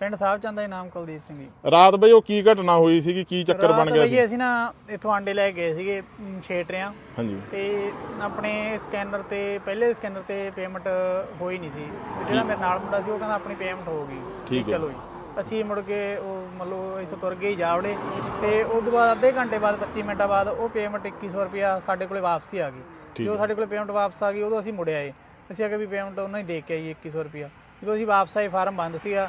ਪਿੰਡ ਸਾਹਿਬ ਚੰਦ ਦਾ ਜੀ ਨਾਮ ਕੁਲਦੀਪ ਸਿੰਘ ਜੀ। ਰਾਤ ਬਈ ਉਹ ਕੀ ਘਟਨਾ ਹੋਈ ਸੀਗੀ? ਕੀ ਚੱਕਰ ਬਣ ਗਿਆ ਸੀ? ਅਸੀਂ ਨਾ ਇੱਥੋਂ ਆਂਡੇ ਲੈ ਕੇ ਗਏ ਸੀਗੇ ਛੇਟਰਿਆਂ ਹਾਂਜੀ। ਤੇ ਆਪਣੇ ਸਕੈਨਰ ਤੇ ਪਹਿਲੇ ਸਕੈਨਰ ਤੇ ਪੇਮੈਂਟ ਹੋਈ ਨਹੀਂ ਸੀ। ਜਿਹੜਾ ਮੇਰੇ ਨਾਲ ਮੁੰਡਾ ਸੀ ਉਹ ਕਹਿੰਦਾ ਆਪਣੀ ਪੇਮੈਂਟ ਹੋ ਗਈ। ਠੀਕ ਹੈ। ਚਲੋ ਜੀ। ਅਸੀਂ ਮੁੜ ਕੇ ਉਹ ਮਤਲਬ ਇੱਥੋਂ ਤੁਰ ਗਏ ਜਾਵੜੇ। ਤੇ ਉਸ ਤੋਂ ਬਾਅਦ ਅੱਧੇ ਘੰਟੇ ਬਾਅਦ 25 ਮਿੰਟਾਂ ਬਾਅਦ ਉਹ ਪੇਮੈਂਟ 2100 ਰੁਪਿਆ ਸਾਡੇ ਕੋਲੇ ਵਾਪਸੀ ਆ ਗਈ। ਜਦੋਂ ਸਾਡੇ ਕੋਲੇ ਪੇਮੈਂਟ ਵਾਪਸ ਆ ਗਈ ਉਦੋਂ ਅਸੀਂ ਮੁੜ ਆਏ। ਅਸੀਂ ਅਗੇ ਵੀ ਪੇਮੈਂਟ ਉਹਨਾਂ ਹੀ ਦੇ ਕੇ ਆਈ 2100 ਰੁਪਿਆ ਜਦੋਂ ਅਸੀਂ ਵਾਪਸ ਆਏ ਫਾਰਮ ਬੰਦ ਸੀਗਾ।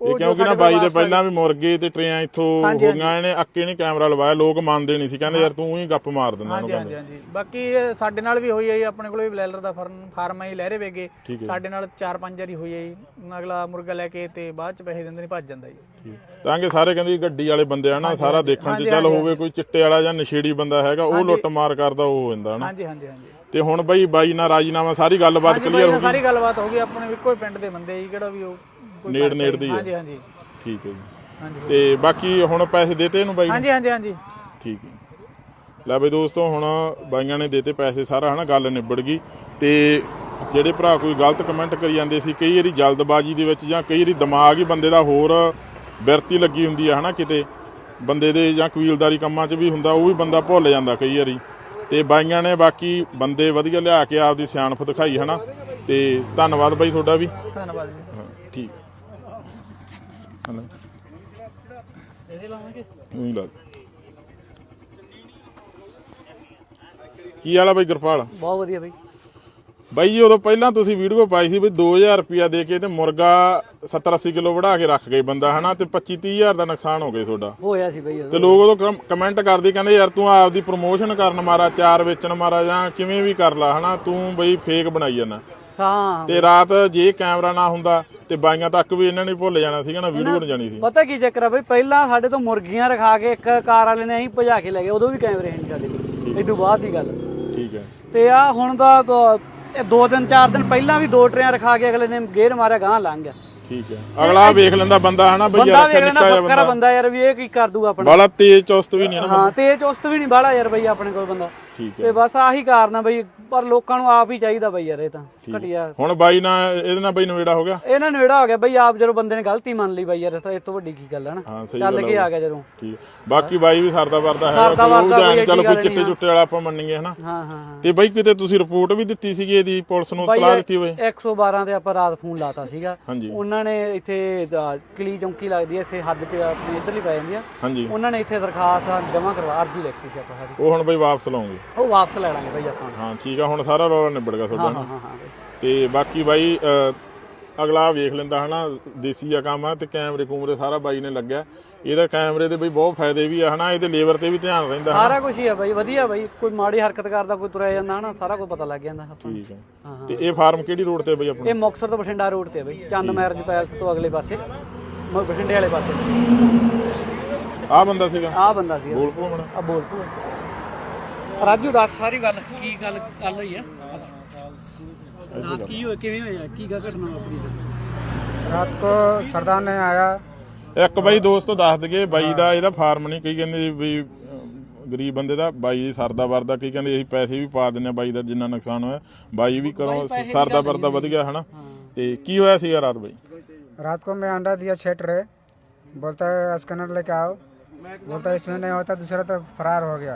ਇਹ ਕਿਉਂਕਿ ਨਾ ਬਾਈ ਦੇ ਪਹਿਲਾਂ ਵੀ ਮੁਰਗੇ ਤੇ ਟਰੇਆਂ ਇੱਥੋਂ ਹੋ ਗਈਆਂ ਇਹਨੇ ਅੱਕੇ ਨਹੀਂ ਕੈਮਰਾ ਲਵਾਇਆ ਲੋਕ ਮੰਨਦੇ ਨਹੀਂ ਸੀ। ਕਹਿੰਦੇ ਯਾਰ ਤੂੰ ਹੀ ਗੱਪ ਮਾਰ ਦਿੰਦਾ ਉਹਨੂੰ ਹਾਂਜੀ ਹਾਂਜੀ ਹਾਂਜੀ। ਬਾਕੀ ਸਾਡੇ ਨਾਲ ਵੀ ਹੋਈ ਹੈ ਆਪਣੇ ਕੋਲ ਵੀ ਬਲੈਲਰ ਦਾ ਫਾਰਮ ਫਾਰਮ ਹੈ ਲਹਿਰੇ ਵੇਗੇ। ਸਾਡੇ ਨਾਲ 4-5 ਵਾਰੀ ਹੋਈ ਹੈ ਅਗਲਾ ਮੁਰਗਾ ਲੈ ਕੇ ਤੇ ਬਾਅਦ ਚ ਪੈਸੇ ਦਿੰਦੇ ਨਹੀਂ ਭੱਜ ਜਾਂਦਾ ਜੀ। ਤਾਂ ਕਿ ਸਾਰੇ ਕਹਿੰਦੇ ਗੱਡੀ ਵਾਲੇ ਬੰਦੇ ਆ ਨਾ ਸਾਰਾ ਦੇਖਣ 'ਚ ਚੱਲ ਹੋਵੇ ਕੋਈ ਚਿੱਟੇ ਵਾਲਾ ਜਾਂ ਨਸ਼ੇੜੀ ਬੰਦਾ ਹੈਗਾ ਉਹ ਲੁੱਟ ਮਾਰ ਕਰਦਾ ਉਹ ਹੋ ਜਾਂਦਾ ਨਾ? ਹਾਂਜੀ ਹਾਂਜੀ ਹਾਂਜੀ। ਤੇ ਹੁਣ ਬਈ ਬਾਈ ਨਾਲ ਰਾਜੀਨਾਮਾ ਸਾਰੀ ਗੱਲਬਾਤ ਕਲੀਅਰ ਹੋ ਨਾਲ ਗਈ। ਸਾਰੀ ਗੱਲਬਾਤ ਹੋ ਗਈ ਆਪਣੇ ਇੱਕੋ ਹੀ ਪਿੰਡ ਦੇ ਬੰਦੇ ਜੀ ਕਿਹੜਾ ਵੀ ਉਹ ਕੋਈ ਨੇੜ- ਨੇੜ। ਦੀ ਹੈ। ਹਾਂਜੀ ਹਾਂਜੀ। ਠੀਕ ਹੈ ਜੀ। ਹਾਂਜੀ ਤੇ ਬਾਕੀ ਹੁਣ ਪੈਸੇ ਦੇਤੇ ਇਹਨੂੰ ਬਾਈ ਨੂੰ? ਹਾਂਜੀ ਹਾਂਜੀ ਹਾਂਜੀ। ਠੀਕ ਹੈ। ਲੈ ਬਈ ਦੋਸਤੋ ਹੁਣ ਬਾਈਆਂ ਨੇ ਦੇਤੇ ਪੈਸੇ ਸਾਰਾ ਹਨਾ ਗੱਲ ਨਿਬੜ ਗਈ। ਤੇ ਜਿਹੜੇ ਭਰਾ ਕੋਈ ਗਲਤ ਕਮੈਂਟ ਕਰੀ ਜਾਂਦੇ ਸੀ ਕਈ ਵਾਰੀ ਜਲਦਬਾਜ਼ੀ ਦੇ ਵਿੱਚ ਜਾਂ ਕਈ ਵਾਰੀ ਦਿਮਾਗ ਹੀ ਬੰਦੇ ਦਾ ਹੋਰ ਬਿਰਤੀ ਲੱਗੀ ਹੁੰਦੀ ਆ ਹਨਾ ਕਿਤੇ। ਬੰਦੇ ਦੇ ਜਾਂ ਕਬੀਲਦਾਰੀ ਕੰਮਾਂ 'ਚ ਵੀ ਹੁੰਦਾ ਉਹ ਵੀ ਬੰਦਾ ਭੁੱਲ ਜਾਂਦਾ ਕਈ ਵਾਰੀ। ਤੇ ਬਾਈਆਂ ਨੇ ਬਾਕੀ ਬੰਦੇ ਵਧੀਆ ਲਿਆ ਕੇ ਆਪਦੀ ਸਿਆਣਪ ਦਿਖਾਈ ਹਨਾ? ਤੇ ਧੰਨਵਾਦ ਬਾਈ ਤੁਹਾਡਾ ਵੀ। ਧੰਨਵਾਦ ਜੀ। ਹਾਂ ਠੀਕ। ਹਨਾ? ਇਹਦੇ ਲਾਵਾਂਗੇ? ਉਹੀ ਲਾ ਦੇ। ਕੀ ਵਾਲਾ ਬਾਈ ਗੁਰਪਾਲ? ਬਹੁਤ ਵਧੀਆ ਬਾਈ। ਬਾਈ ਜੀ ਉਦੋਂ ਪਹਿਲਾਂ ਤੁਸੀਂ ਵੀਡੀਓ ਪਾਈ ਸੀ ਵੀ 2000 ਰੁਪਿਆ ਦੇ ਕੇ ਤੇ ਮੁਰਗਾ 70 80 ਕਿਲੋ ਵੜਾ ਕੇ ਰੱਖ ਗਏ ਬੰਦਾ ਹਨਾ? ਤੇ 25 30000 ਦਾ ਨੁਕਸਾਨ ਹੋ ਗਿਆ ਤੁਹਾਡਾ। ਹੋਇਆ ਸੀ ਬਾਈ ਤੇ ਲੋਕ ਉਦੋਂ ਕਮ- ਕਮੈਂਟ ਕਰਦੇ ਕਹਿੰਦੇ ਯਾਰ ਤੂੰ ਆਪਦੀ ਪ੍ਰੋਮੋਸ਼ਨ ਕਰਨ ਮਾਰਾ ਚਾਰ ਵੇਚਣ ਮਾਰਾ ਜਾਂ ਕਿਵੇਂ ਵੀ ਕਰ ਲਾ ਹਨਾ? ਤੂੰ ਬਈ ਫੇਕ ਬਣਾਈ ਜਾਂਦਾ। ਹਾਂ। ਤੇ ਰਾਤ ਜੇ ਕੈਮਰਾ ਨਾ ਹੁੰਦਾ ਤੇ ਬਾਈਆਂ ਤੱਕ ਵੀ ਇਹਨਾਂ ਨੇ ਭੁੱਲ ਜਾਣਾ ਸੀਗਾ ਨਾ ਵੀਡੀਓ ਬਣ ਜਾਣੀ ਸੀ। ਪਤਾ ਕੀ ਚੱਕਰ ਆ ਬਈ ਪਹਿਲਾਂ ਸਾਡੇ ਤੋਂ ਮੁਰਗੀਆਂ ਰਖਾ ਕੇ ਇੱਕ ਕਾਰ ਵਾਲੇ ਨੇ ਅਸੀਂ ਭਜਾ ਕੇ ਲੈ ਗਏ ਉਦੋਂ ਵੀ ਕੈਮਰੇ ਹੈ ਨਹੀਂ ਸਾਡੇ ਕੋਲ। ਬਾਅਦ ਦੀ ਗੱਲ। ਠੀਕ ਹੈ। ਤੇ ਆ ਹੁਣ ਦੋ- ਇਹ ਦੋ ਦਿਨ ਚਾਰ ਦਿਨ ਪਹਿਲਾਂ ਵੀ ਦੋ ਟਰੇਆਂ ਰਖਾ ਕੇ ਅਗਲੇ ਨੇ ਗੇਰ ਮਾਰਿਆ ਗਾਂ ਲੰਘ ਗਿਆ। ਠੀਕ ਹੈ। ਅਗਲਾ ਵੇਖ ਲੈਂਦਾ ਬੰਦਾ ਹਨਾ ਬਈ ਬੰਦਾ ਯਾਰ ਵੇਖ ਲੈਣਾ ਨਿੱਕਾ ਜਿਹਾ ਬੱਕਰਾ ਬੰਦਾ। ਬੰਦਾ ਯਾਰ ਵੀ ਇਹ ਕੀ ਕਰ ਦੂਗਾ ਆਪਣਾ। ਬਾਲਾ ਤੇਜ਼ ਚੁਸਤ ਵੀ ਨਹੀਂ ਨਾ ਹਾਂ ਤੇ ਇਹ ਚੁਸਤ ਵੀ ਨਹੀਂ ਬਾਹਲਾ ਯਾਰ ਬਈ ਆਪਣੇ ਕੋਲ ਬੰਦਾ। ਠੀਕ ਹੈ। ਤੇ ਬਸ ਆਹੀ ਕਾਰਨ ਆ ਬਈ ਪਰ ਲੋਕਾਂ ਨੂੰ ਆਪ ਹੀ ਚਾਹੀਦਾ ਬਈ ਯਾਰ ਇਹ ਤਾਂ ਘਟਿਆ। ਹੁਣ ਬਾਈ ਨਾਲ ਇਹਦੇ ਨਾਲ ਬਾਈ ਨਵੇੜਾ ਹੋ ਗਿਆ? ਇਹਨਾਂ ਨੂੰ ਜਿਹੜਾ ਹੋ ਗਿਆ ਬਈ ਆਪ ਜਦੋਂ ਬੰਦੇ ਨੇ ਗਲਤੀ ਮੰਨ ਲਈ ਬਈ ਯਾਰ ਇਹ ਤਾਂ ਇਹ ਤੋਂ ਵੱਡੀ ਕੀ ਗੱਲ ਹੈ ਨਾ। ਹਾਂ ਸਹੀ ਚੱਲ ਗੱਲ ਕੇ ਆ ਗਿਆ ਜਦੋਂ। ਠੀਕ ਹੈ। ਬਾਕੀ ਬਾਈ ਵੀ ਸਰਦਾ ਵਰਦਾ ਹੈ ਸਰਦਾ ਕੋਈ ਉਹ ਵਰਦਾ ਜਾਣ ਕੋਈ ਚੱਲ ਐਡੀ ਕੋਈ ਗੱਲ ਚਿੱਟੇ ਨਹੀਂ, ਚੁੱਟੇ ਵਾਲਾ ਆਪਾਂ ਮੰਨੀਏ ਹਨਾ? ਹਾਂ ਹਾਂ ਹਾਂ। ਤੇ ਬਾਈ ਕਿਤੇ ਤੁਸੀਂ ਰਿਪੋਰਟ ਵੀ ਦਿੱਤੀ ਸੀਗੀ ਇਹਦੀ ਪੁਲਿਸ ਨੂੰ ਤਲਾ ਦਿੱਤੀ ਹੋਵੇ? 112 ਤੇ ਆਪਾਂ ਰਾਤ ਫੋਨ ਲਾਤਾ ਸੀਗਾ। ਹਾਂਜੀ। ਉਹਨਾਂ ਨੇ ਇੱਥੇ ਅਹ, ਕਲੀ ਚੌਂਕੀ ਲੱਗਦੀ ਹੈ ਇੱਥੇ ਹੱਦ 'ਚ ਆਪਣੀ ਇੱਧਰਲੀ ਪੈ ਜਾਂਦੀ ਆ। ਹਾਂਜੀ। ਉਹਨਾਂ ਨੇ ਇੱਥੇ ਦਰਖਾਸਤ ਜਮ੍ਹਾਂ ਕਰਵਾ ਅਰਜੀ ਲਿਖਤੀ ਸੀ ਆਪਾਂ ਸਾਡੀ ਉਹ ਹੁਣ ਬਾਈ ਵਾਪਸ ਲਾਉਂਗੇ। ਉਹ ਵਾਪਸ ਲੈ ਲਾਂਗੇ ਬਈ ਆਪਾਂ। ਹਾਂ ਠੀਕ ਆ ਹੁਣ ਸਾਰਾ ਰੌਲਾ ਨਿਬੜ ਗਿਆ ਤੁਹਾਡਾ ਹਾਂ ਹਾਂ ਹਾਂ ਬਈ। ਤੇ ਬਾਕੀ ਬਾਈ ਅ, ਅਗਲਾ ਵੇਖ ਲੈਂਦਾ ਹਨਾ ਦੇਸੀ ਆ ਕੰਮ ਆ ਤੇ ਕੈਮਰੇ ਕੂਮਰੇ ਸਾਰਾ ਬਾਈ ਨੇ ਲੱਗਿਆ। ਇਹਦਾ ਕੈਮਰੇ ਦੇ ਬਈ ਬਹੁਤ ਫਾਇਦੇ ਵੀ ਆ ਹਨਾ ਇਹਦੇ ਲੇਬਰ ਤੇ ਵੀ ਧਿਆਨ ਰਹਿੰਦਾ ਹਨਾ? ਸਾਰਾ ਕੁਝ ਹੀ ਆ ਬਈ ਵਧੀਆ ਬਈ ਕੋਈ ਮਾੜੀ ਹਰਕਤ ਕਰਦਾ ਕੋਈ ਤੁਰਿਆ ਜਾਂਦਾ ਹਨਾ ਸਾਰਾ ਕੁਝ ਪਤਾ ਲੱਗ ਜਾਂਦਾ ਆਪਾਂ ਨੂੰ। ਠੀਕ ਹੈ ਤੇ ਇਹ ਫਾਰਮ ਕਿਹੜੀ ਰੋਡ ਤੇ ਬਈ ਆਪਣਾ? ਇਹ ਮੁਕਤਸਰ ਤੋਂ ਬਠਿੰਡਾ ਰੋਡ ਤੇ ਆ ਬਈ ਚੰਦ ਮੈਰਿਜ ਪੈਲਸ ਤੋਂ ਅਗਲੇ ਪਾਸੇ ਮ- ਬਠਿੰਡੇ ਵਾਲੇ ਪਾਸੇ। ਆ ਬੰਦਾ ਸੀਗਾ? ਆਹ ਬੰਦਾ ਸੀ ਬੋਲ ਆ ਬੋਲ ਤੂੰ ਰਾਜੂ ਦੱਸ ਸਾਰੀ ਗੱਲ ਕੀ ਗੱਲ ਗੱਲ ਹੋਈ ਆ ਰਾਤ ਕੀ ਹੋਇਆ ਕਿਵੇਂ ਹੋਇਆ ਕੀ ਗਾ ਘਟਨਾ ਵਾਪਰੀ ਰਾਤ ਕੋ ਸਰਦਾਰ ਨੇ ਆਇਆ ਇੱਕ ਬਾਈ ਦੋਸਤੋ ਦੱਸ ਦਗੇ ਬਾਈ ਦਾ ਇਹਦਾ ਫਾਰਮ ਨਹੀਂ ਕਈ ਕਹਿੰਦੇ ਵੀ ਅਮ, ਗਰੀਬ ਬੰਦੇ ਦਾ ਬਾਈ ਸਰਦਾ ਵਰਦਾ ਕਈ ਕਹਿੰਦੇ ਅਸੀਂ ਪੈਸੇ ਵੀ ਪਾ ਦਿੰਨੇ ਆ ਬਾਈ ਦਾ ਜਿੰਨਾ ਨੁਕਸਾਨ ਹੋਇਆ ਬਾਈ ਵੀ ਕਰੋ ਸਰਦਾ ਵਰਦਾ ਵਧ ਗਿਆ ਹਨਾ ਤੇ ਕੀ ਹੋਇਆ ਸੀਗਾ ਰਾਤ ਬਾਈ रात को मैं अंडा दिया छेट रहे बोलता है स्कैनर लेके आओ बोलता है इसमें नहीं होता दूसरा तो फरार हो गया